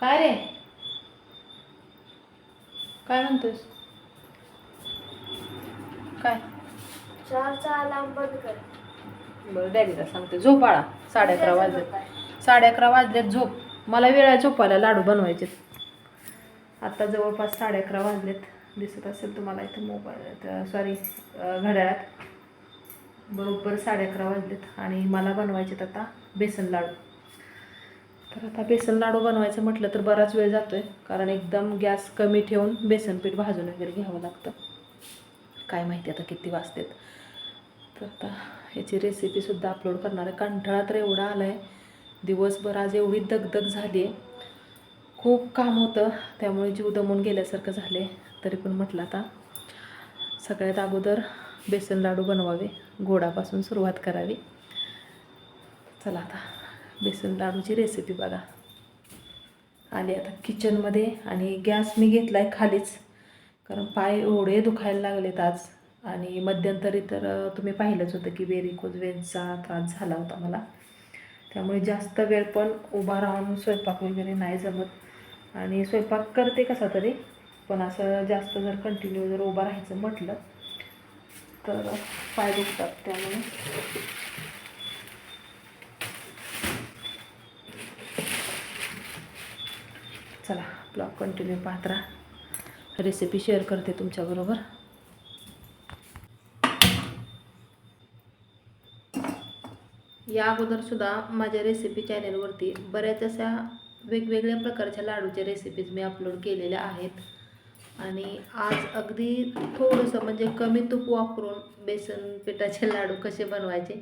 काय रे? काय म्हणतोस? काय? चारचा अलार्म बंद कर. बरं डॅडीला सांगते. झोप आळा. साडे अकरा वाजलेत. साडे अकरा वाजलेत झोप. मला वेळ झोपायला लाडू बनवायचे आत्ता जवळपास साडे अकरा वाजलेत. दिसत असेल तुम्हाला इथं मोबाईल सॉरी घड्याळात. बरोबर साडे अकरा वाजलेत आणि मला बनवायचेत आता बेसन लाडू. तर आता बेसन लाडू बनवायचं म्हटलं तर बराच वेळ जातोय कारण एकदम गॅस कमी ठेवून बेसन पीठ भाजून वगैरे घ्यावं लागतं. काय माहिती आता किती वाजतेत. तर आता ह्याची रेसिपीसुद्धा अपलोड करणार आहे. कंटाळा तर एवढा आला आहे दिवसभर आज एवढी दगदग झाली आहे खूप काम होतं त्यामुळे जीव दमून गेल्यासारखं झाले तरी पण म्हटलं आता सगळ्यात अगोदर बेसन लाडू बनवावे. गोडापासून सुरुवात करावी. चला आता बेसन लाडूची रेसिपी बघा. आली आता किचनमध्ये आणि गॅस मी घेतला आहे खालीच. कारण पाय एवढे दुखायला लागलेत आज. आणि मध्यंतरी तर तुम्ही पाहिलंच होतं की वेरिकोज वेनचा त्रास झाला होता मला. त्यामुळे जास्त वेळ पण उभा राहून स्वयंपाक वगैरे नाही जमत. आणि स्वयंपाक करते कसा तरी पण असं जास्त जर कंटिन्यू जर उभं राहायचं म्हटलं तर पाय दुखतात त्यामुळे चला ब्लॉग कंटिन्यू पाहत राहा. रेसिपी शेअर करते तुमच्याबरोबर. या अगोदरसुद्धा माझ्या रेसिपी चॅनेलवरती बऱ्याच अशा वेगवेगळ्या प्रकारच्या लाडूच्या रेसिपीज मी अपलोड केलेल्या आहेत. आणि आज अगदी थोडंसं म्हणजे कमी तूप वापरून बेसन पिठाचे लाडू कसे बनवायचे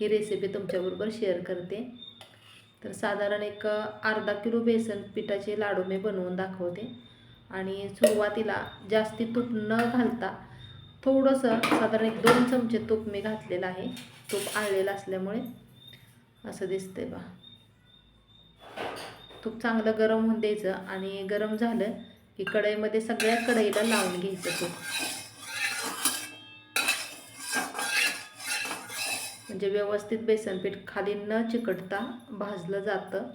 ही रेसिपी तुमच्याबरोबर शेअर करते. तर साधारण एक अर्धा किलो बेसन पिठाचे लाडू मी बनवून दाखवते. आणि सुरुवातीला जास्ती तूप न घालता थोडंसं साधारण एक दोन चमचे तूप मी घातलेलं आहे. तूप आळलेलं असल्यामुळे असं दिसतंय बा. तूप चांगलं गरम होऊन द्यायचं आणि गरम झालं की कढईमध्ये सगळ्या कढईला लावून घ्यायचं तूप. म्हणजे व्यवस्थित बेसनपीठ खाली न चिकटता भाजलं जातं.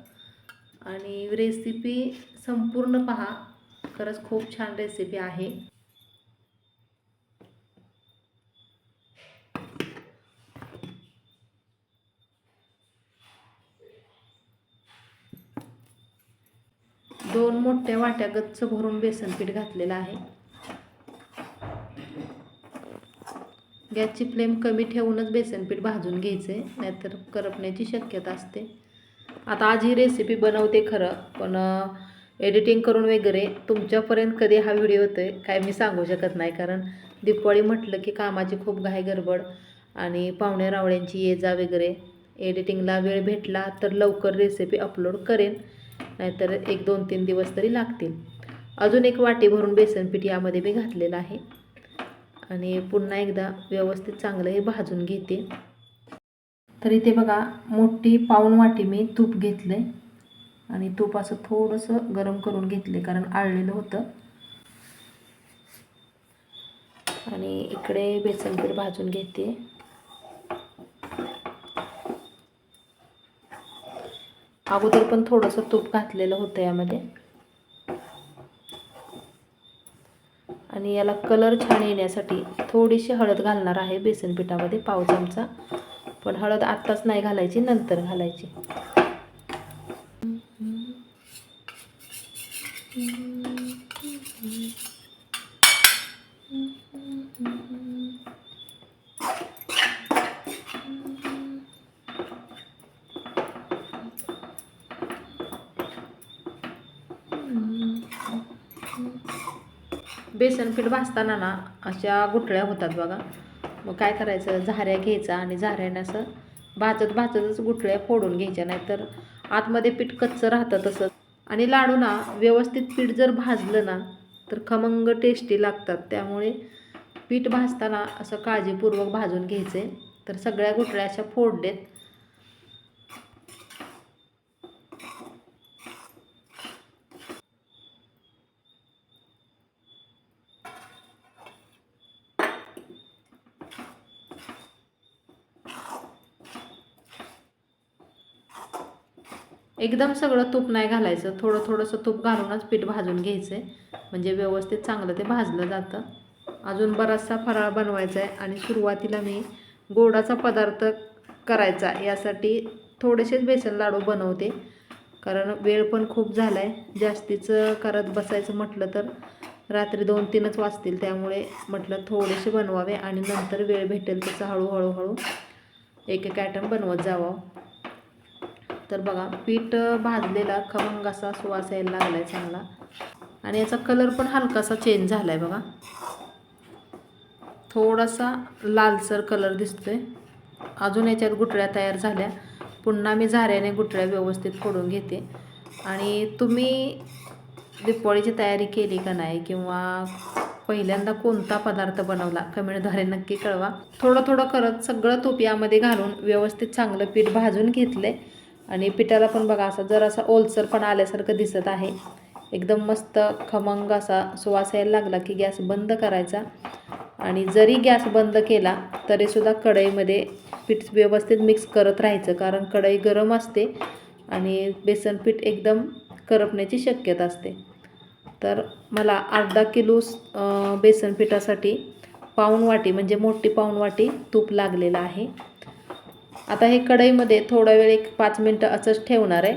आणि रेसिपी संपूर्ण पहा. खरंच खूप छान रेसिपी आहे. दोन मोठ्या वाट्या गच्च भरून बेसनपीठ घातलेलं आहे. गॅसची फ्लेम कमी ठेवूनच बेसनपीठ भाजून घ्यायचं आहे नाहीतर करपण्याची शक्यता असते. आता आज ही रेसिपी बनवते खरं पण एडिटिंग करून वगैरे तुमच्यापर्यंत कधी हा व्हिडिओ होतो आहे काय मी सांगू शकत नाही. कारण दिपवाळी म्हटलं की कामाची खूप घाई गडबड आणि पाहुणे रावळ्यांची ये जा वगैरे. एडिटिंगला वेळ भेटला तर लवकर रेसिपी अपलोड करेन नाहीतर एक दोन तीन दिवस तरी लागतील. अजून एक वाटी भरून बेसनपीठ यामध्ये मी घातलेलं आहे. आणि पुन्हा एकदा व्यवस्थित चांगलं हे भाजून घेते. तर इथे बघा मोठी पाऊण वाटी मी तूप घेतलं आहे आणि तूप असं थोडंसं गरम करून घेतले कारण आळलेलं होतं. आणि इकडे बेसन पीठ भाजून घेते. अगोदर पण थोडंसं तूप घातलेलं होतं यामध्ये. आणि याला कलर छान येण्यासाठी थोडीशी हळद घालणार आहे बेसन पिठामध्ये पाव चमचा. पण हळद आत्ताच नाही घालायची नंतर घालायची. बेसन पीठ भाजताना ना अशा गुठळ्या होतात बघा. मग काय करायचं? झाऱ्या घ्यायचा आणि झाऱ्याने असं भाजत भाजतच गुठळ्या फोडून घ्यायच्या नाहीतर आतमध्ये पीठ कच्चं राहतं तसं. आणि लाडू ना व्यवस्थित पीठ जर भाजलं ना तर खमंग टेस्टी लागतात. त्यामुळे पीठ भाजताना असं काळजीपूर्वक भाजून घ्यायचे. तर सगळ्या गुठळ्या अशा फोडलेत. एकदम सगळं तूप नाही घालायचं. थोडं थोडंसं तूप घालूनच पीठ भाजून घ्यायचं आहे म्हणजे व्यवस्थित चांगलं ते भाजलं जातं. अजून बराचसा फराळ बनवायचा आहे आणि सुरुवातीला मी गोडाचा पदार्थ करायचा यासाठी थोडेसेच बेसन लाडू बनवते. कारण वेळ पण खूप झाला आहे जास्तीचं करत बसायचं म्हटलं तर रात्री दोन तीनच वाजतील. त्यामुळे म्हटलं थोडेसे बनवावे आणि नंतर वेळ भेटेल तसं हळूहळू हळू एक एक आयटम बनवत जावं. तर बघा पीठ भाजलेला खमंग असा सुवास यायला लागला आहे चांगला. आणि याचा कलर पण हलकासा चेंज झाला आहे बघा. थोडासा लालसर कलर दिसतो आहे अजून याच्यात गुठळ्या तयार झाल्या. पुन्हा मी झाऱ्याने गुठळ्या व्यवस्थित फोडून घेते. आणि तुम्ही दिपवाळीची तयारी केली का नाही किंवा पहिल्यांदा कोणता पदार्थ बनवला कमेंटद्वारे नक्की कळवा. थोडं थोडं करत सगळं तूप यामध्ये घालून व्यवस्थित चांगलं पीठ भाजून घेतलं आहे आणि पिठाला पण बघा असा जरासा ओलसर पण आल्यासारखं दिसत आहे. एकदम मस्त खमंग असा सुवास यायला लागला की गॅस बंद करायचा. आणि जरी गॅस बंद केला तरीसुद्धा कढईमध्ये पीठ व्यवस्थित मिक्स करत राहायचं कारण कढई गरम असते आणि बेसन पीठ एकदम करपण्याची शक्यता असते. तर मला अर्धा किलो बेसन पिठासाठी पाऊण वाटी म्हणजे मोठी पाऊण वाटी तूप लागलेलं आहे. आता हे कढईमध्ये थोडा वेळ एक पाच मिनटं असंच ठेवणार आहे.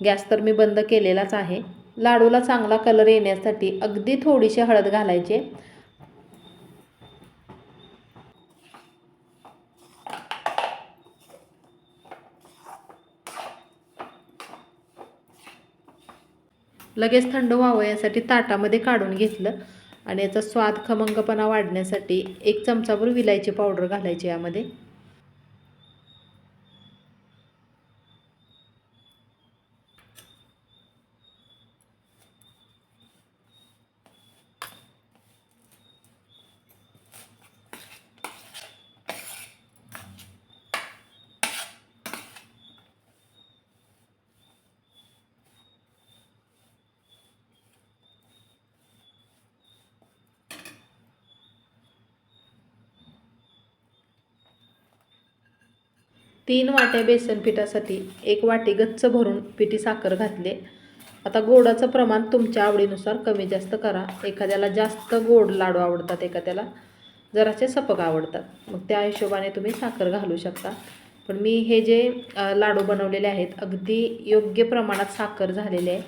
गॅस तर मी बंद केलेलाच आहे. लाडूला चांगला कलर येण्यासाठी अगदी थोडीशी हळद घालायची लगेच थंड व्हावं यासाठी ताटामध्ये काढून घेतलं आणि याचा स्वाद खमंगपणा वाढण्यासाठी एक चमचाभर विलायची पावडर घालायची यामध्ये. तीन वाट्या बेसन पिठासाठी एक वाटी गच्च भरून पिठी साखर घातले. आता गोडाचं प्रमाण तुमच्या आवडीनुसार कमी जास्त करा. एखाद्याला जास्त गोड लाडू आवडतात एखाद्याला जरासे सपक आवडतात. मग त्या हिशोबाने तुम्ही साखर घालू शकता. पण मी हे जे लाडू बनवलेले आहेत अगदी योग्य प्रमाणात साखर झालेले आहे.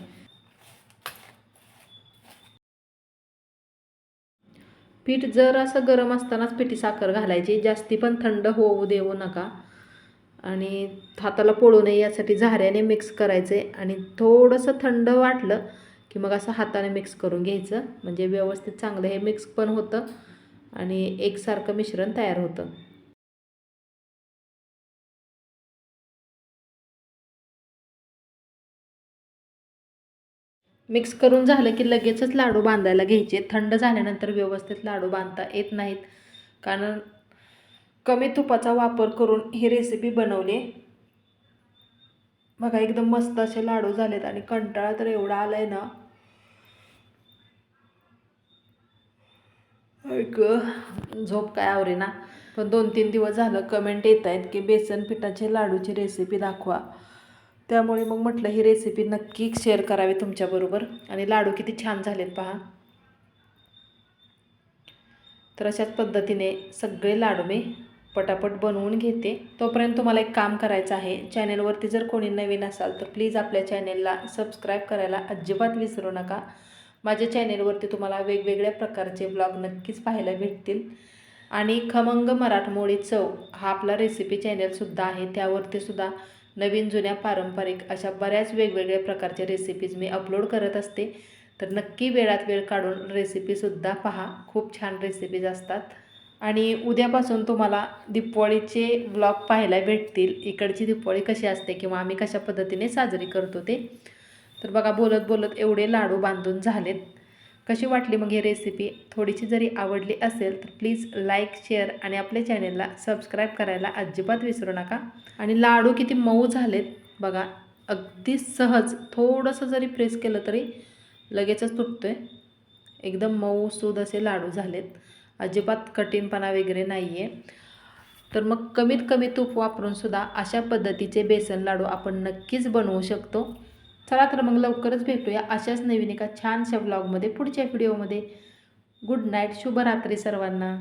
पीठ जर असं गरम असतानाच पिठी साखर घालायची जास्ती पण थंड होऊ देऊ नका. आणि हाताला पोळू नये यासाठी झाऱ्याने मिक्स करायचं आहे आणि थोडंसं थंड वाटलं की मग असं हाताने मिक्स करून घ्यायचं. म्हणजे व्यवस्थित चांगलं हे मिक्स पण होतं आणि एकसारखं मिश्रण तयार होतं. मिक्स करून झालं की लगेचच लाडू बांधायला घ्यायचे. थंड झाल्यानंतर व्यवस्थित लाडू बांधता येत नाहीत. कारण कमी तुपाचा वापर करून ही रेसिपी बनवली. बघा एकदम मस्त असे लाडू झालेत आणि कंटाळा तर एवढा आहे ना. ऐक झोप काय आवरे ना पण दोन तीन दिवस झालं कमेंट येत आहेत की बेसन पिठाचे लाडूची रेसिपी दाखवा. त्यामुळे मग म्हटलं ही रेसिपी नक्की शेअर करावी तुमच्याबरोबर आणि लाडू किती छान झालेत पहा. तर अशाच पद्धतीने सगळे लाडू मी पटापट बनवून घेते. तोपर्यंत तुम्हाला एक काम करायचं आहे. चॅनेलवरती जर कोणी नवीन असाल तर प्लीज आपल्या चॅनेलला सबस्क्राईब करायला अजिबात विसरू नका. माझ्या चॅनेलवरती तुम्हाला वेगवेगळ्या प्रकारचे ब्लॉग नक्कीच पाहायला भेटतील. आणि खमंग मराठमोळी चव हा आपला रेसिपी चॅनेलसुद्धा आहे. त्यावरती सुद्धा नवीन जुन्या पारंपरिक अशा बऱ्याच वेगवेगळ्या प्रकारच्या रेसिपीज मी अपलोड करत असते. तर नक्की वेळात वेळ काढून रेसिपीसुद्धा पहा. खूप छान रेसिपीज असतात. आणि उद्यापासून तुम्हाला दीपवाळीचे ब्लॉग पाहायला भेटतील. इकडची दीपवाळी कशी असते किंवा आम्ही कशा पद्धतीने साजरी करतो ते. तर बघा बोलत बोलत एवढे लाडू बांधून झालेत. कशी वाटली मग ही रेसिपी थोडीशी जरी आवडली असेल तर प्लीज लाईक शेअर आणि आपल्या चॅनेलला सबस्क्राईब करायला अजिबात विसरू नका. आणि लाडू किती मऊ झालेत. बघा अगदी सहज थोडंसं जरी प्रेस केलं तरी लगेचच तुटतो आहे एकदम मऊ सूद असे लाडू झालेत. अजिबात कठीणपणा वगैरे नाही आहे तर मग कमीत कमी तूप वापरून सुद्धा अशा पद्धतीचे बेसन लाडू आपण नक्कीच बनवू शकतो. चला तर मग लवकरच भेटूया अशाच नवीन एका छानशा ब्लॉगमध्ये पुढच्या व्हिडिओमध्ये गुड नाईट शुभरात्री सर्वांना.